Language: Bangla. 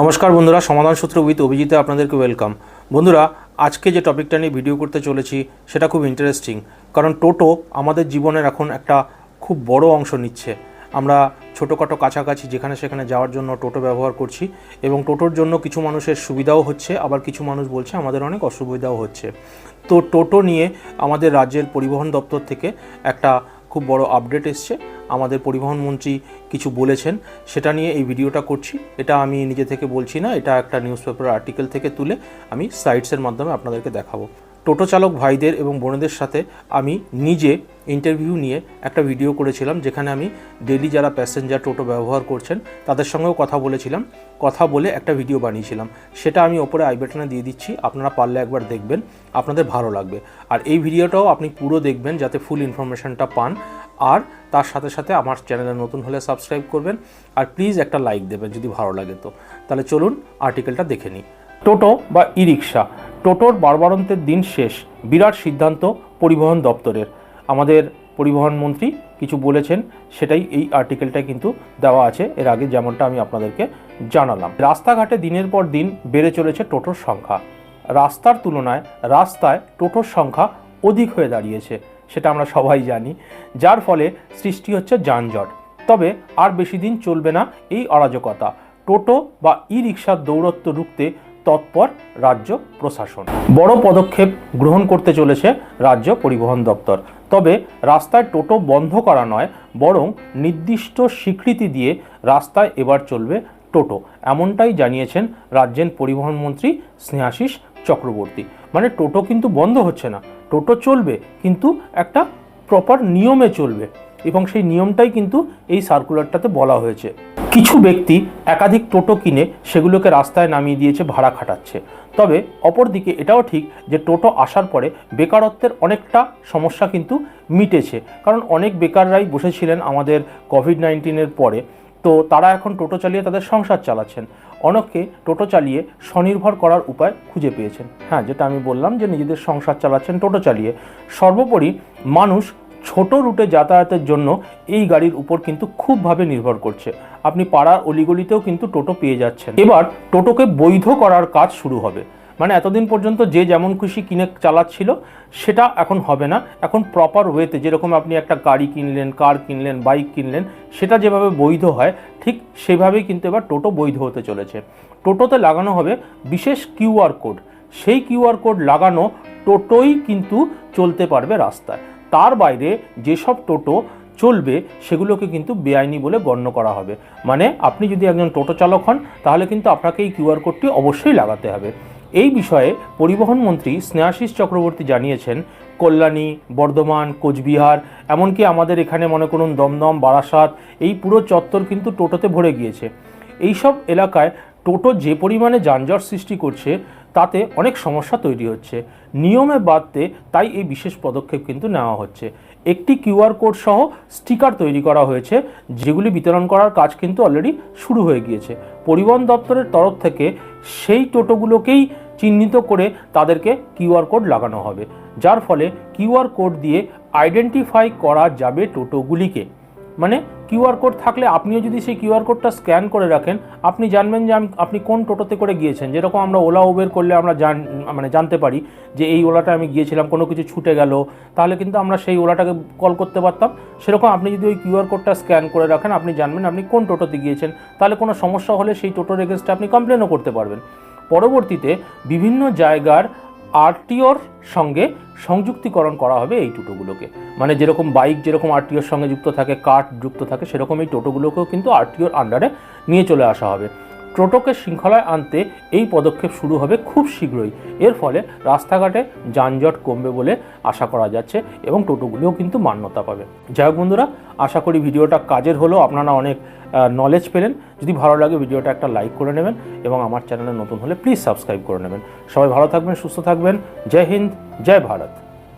নমস্কার বন্ধুরা, সমাধান সূত্র উইথ অভিজিতে আপনাদেরকে ওয়েলকাম বন্ধুরা, আজকে যে টপিকটা নিয়ে ভিডিও করতে চলেছি, সেটা খুব ইন্টারেস্টিং কারণ টোটো আমাদের জীবনের এখন একটা খুব বড় অংশ নিচ্ছে। আমরা ছোটোখাটো কাছাকাছি যেখানে সেখানে যাওয়ার জন্য টোটো ব্যবহার করছি এবং টোটোর জন্য কিছু মানুষের সুবিধাও হচ্ছে, আবার কিছু মানুষ বলছে আমাদের অনেক অসুবিধাও হচ্ছে। তো টোটো নিয়ে আমাদের রাজ্যের পরিবহন দপ্তর থেকে একটা খুব বড় আপডেট এসছে। আমাদের পরিবহন মন্ত্রী কিছু বলেছেন, সেটা নিয়ে এই ভিডিওটা করছি। এটা আমি নিজে থেকে বলছি না, এটা একটা নিউজ পেপার আর্টিকেল থেকে তুলে আমি সাইটসের মাধ্যমে আপনাদেরকে দেখাবো। টোটো চালক ভাইদের এবং বোনেদের সাথে আমি নিজে ইন্টারভিউ নিয়ে একটা ভিডিও করেছিলাম, যেখানে আমি ডেলি যারা প্যাসেঞ্জার টোটো ব্যবহার করছেন, তাদের সঙ্গেও কথা বলেছিলাম। কথা বলে একটা ভিডিও বানিয়েছিলাম। সেটা আমি ওপরে আই বাটনে দিয়ে দিচ্ছি, আপনারা পারলে একবার দেখবেন, আপনাদের ভালো লাগবে। আর এই ভিডিওটাও আপনি পুরো দেখবেন, যাতে ফুল ইনফরমেশনটা পান। আর তার সাথে সাথে আমার চ্যানেলে নতুন হলে সাবস্ক্রাইব করবেন, আর প্লিজ একটা লাইক দেবেন যদি ভালো লাগে তো। তাহলে চলুন আর্টিকেলটা দেখে নিই। টোটো বা ই রিক্সা টোটোর বারবারন্তের দিন শেষ, বিরাট সিদ্ধান্ত পরিবহন দপ্তরের। আমাদের পরিবহন মন্ত্রী কিছু বলেছেন, সেটাই এই আর্টিকেলটায় কিন্তু দেওয়া আছে। এর আগে যেমনটা আমি আপনাদেরকে জানালাম। রাস্তাঘাটে দিনের পর দিন বেড়ে চলেছে টোটোর সংখ্যা। রাস্তার তুলনায় রাস্তায় টোটোর সংখ্যা অধিক হয়ে দাঁড়িয়েছে, সেটা আমরা সবাই জানি, যার ফলে সৃষ্টি হচ্ছে যানজট। তবে আর বেশি দিন চলবে না এই অরাজকতা। টোটো বা ই রিক্সার দৌরত্ব রুখতে তৎপর রাজ্য প্রশাসন। বড় পদক্ষেপ গ্রহণ করতে চলেছে রাজ্য পরিবহন দপ্তর। তবে রাস্তায় টোটো বন্ধ করা নয়, বরং নির্দিষ্ট স্বীকৃতি দিয়ে রাস্তায় এবার চলবে টোটো, এমনটাই জানিয়েছেন রাজ্যের পরিবহন মন্ত্রী স্নেহাশিস চক্রবর্তী। মানে টোটো কিন্তু বন্ধ হচ্ছে না। টোটো চলবে, কিন্তু একটা প্রপার নিয়মে চলবে। এবং সেই নিয়মটাই কিন্তু এই সার্কুলারটাতে বলা হয়েছে। কিছু ব্যক্তি একাধিক টোটো কিনে সেগুলোকে রাস্তায় নামিয়ে দিয়েছে, ভাড়া খাটাচ্ছে। তবে অপরদিকে এটাও ঠিক যে টোটো আসার পরে বেকারত্বের অনেকটা সমস্যা কিন্তু মিটেছে। কারণ অনেক বেকাররাই বসেছিলেন আমাদের কোভিড নাইন্টিনের পরে। তো তারা এখন টোটো চালিয়ে তাদের সংসার চালাচ্ছেন। অনেকে টোটো চালিয়ে স্বনির্ভর করার উপায় খুঁজে পেয়েছেন। হ্যাঁ যেটা আমি বললাম যে নিজেদের সংসার চালাচ্ছেন টোটো চালিয়ে। সর্বোপরি মানুষ ছোট রুটে যাতায়াতের জন্য এই গাড়ির উপর কিন্তু খুবভাবে নির্ভর করছে। আপনি পাড়ার অলিগলিতেও কিন্তু টোটো পেয়ে যাচ্ছেন। এবার টোটোকে বৈধ করার কাজ শুরু হবে। মানে এতদিন পর্যন্ত যে যেমন খুশি কিনে চালাচ্ছিল, সেটা এখন হবে না। এখন প্রপার ওয়েতে যেরকম আপনি একটা গাড়ি কিনলেন কার কিনলেন বাইক কিনলেন, সেটা যেভাবে বৈধ হয়, ঠিক সেভাবেই কিন্তু এবার টোটো বৈধ হতে চলেছে। টোটোতে লাগানো হবে বিশেষ কিউআর কোড। সেই কিউআর কোড লাগানো টোটোই কিন্তু চলতে পারবে রাস্তায়। তার বাইরে যেসব টোটো চলবে, সেগুলোকে কিন্তু বেআইনি বলে গণ্য করা হবে। মানে আপনি যদি একজন টোটো চালক হন, তাহলে কিন্তু আপনাকে এই কিউআর কোডটি অবশ্যই লাগাতে হবে। এই বিষয়ে পরিবহন মন্ত্রী স্নেহাশিস চক্রবর্তী জানিয়েছেন, কল্যাণী, বর্ধমান, কোচবিহার, এমনকি আমাদের এখানে মনে করুন দমদম, বারাসাত, এই পুরো চত্বর কিন্তু টোটোতে ভরে গিয়েছে। এইসব এলাকায় টোটো যে পরিমাণে যানজট সৃষ্টি করছে তাতে অনেক সমস্যা তৈরি হচ্ছে। নিয়মে বাদতে তাই এই বিশেষ পদক্ষেপ কিন্তু নেওয়া হচ্ছে। একটি কিউআর কোড সহ স্টিকার তৈরি করা হয়েছে, যেগুলি বিতরণ করার কাজ কিন্তু অলরেডি শুরু হয়ে গিয়েছে। পরিবহন দপ্তরের তরফ থেকে সেই টোটোগুলোকেই চিহ্নিত করে তাদেরকে কিউআর কোড লাগানো হবে, যার ফলে কিউআর কোড দিয়ে আইডেন্টিফাই করা যাবে টোটোগুলিকে। মানে কিউআর কোড থাকলে আপনিও যদি সেই কিউআর কোডটা স্ক্যান করে রাখেন, আপনি জানবেন যে আপনি কোন টোটোতে করে গিয়েছেন। যেরকম আমরা ওলা, উবের করলে আমরা জান মানে জানতে পারি যে এই ওলাটা আমি গিয়েছিলাম, কোনো কিছু ছুটে গেল, তাহলে কিন্তু আমরা সেই ওলাটাকে কল করতে পারতাম। সেরকম আপনি যদি ওই কিউআর কোডটা স্ক্যান করে রাখেন, আপনি জানবেন আপনি কোন টোটোতে গিয়েছেন, তাহলে কোনো সমস্যা হলে সেই টোটোর এগেনস্টে আপনি কমপ্লেনও করতে পারবেন। পরবর্তীতে বিভিন্ন জায়গার আরটিওর সঙ্গে সংযুক্তিকরণ করা হবে এই টোটোগুলোকে। মানে যেরকম বাইক যেরকম আরটিওর সঙ্গে যুক্ত থাকে কার্ট যুক্ত থাকে, সেরকম এই টোটোগুলোকেও কিন্তু আরটিওর আন্ডারে নিয়ে চলে আসা হবে। টোটোকে শৃঙ্খলায় আনতে এই পদক্ষেপ শুরু হবে খুব শীঘ্রই। এর ফলে রাস্তাঘাটে যানজট কমবে বলে আশা করা যাচ্ছে এবং টোটোগুলিও কিন্তু মান্যতা পাবে। যাই হোক বন্ধুরা, আশা করি ভিডিওটা কাজের হলো। আপনারা অনেক নলেজ পেলেন। যদি ভালো লাগে ভিডিওটা একটা লাইক করে নেবেন এবং আমার চ্যানেলে নতুন হলে প্লিজ সাবস্ক্রাইব করে নেবেন। সবাই ভালো থাকবেন, সুস্থ থাকবেন। জয় হিন্দ, জয় ভারত।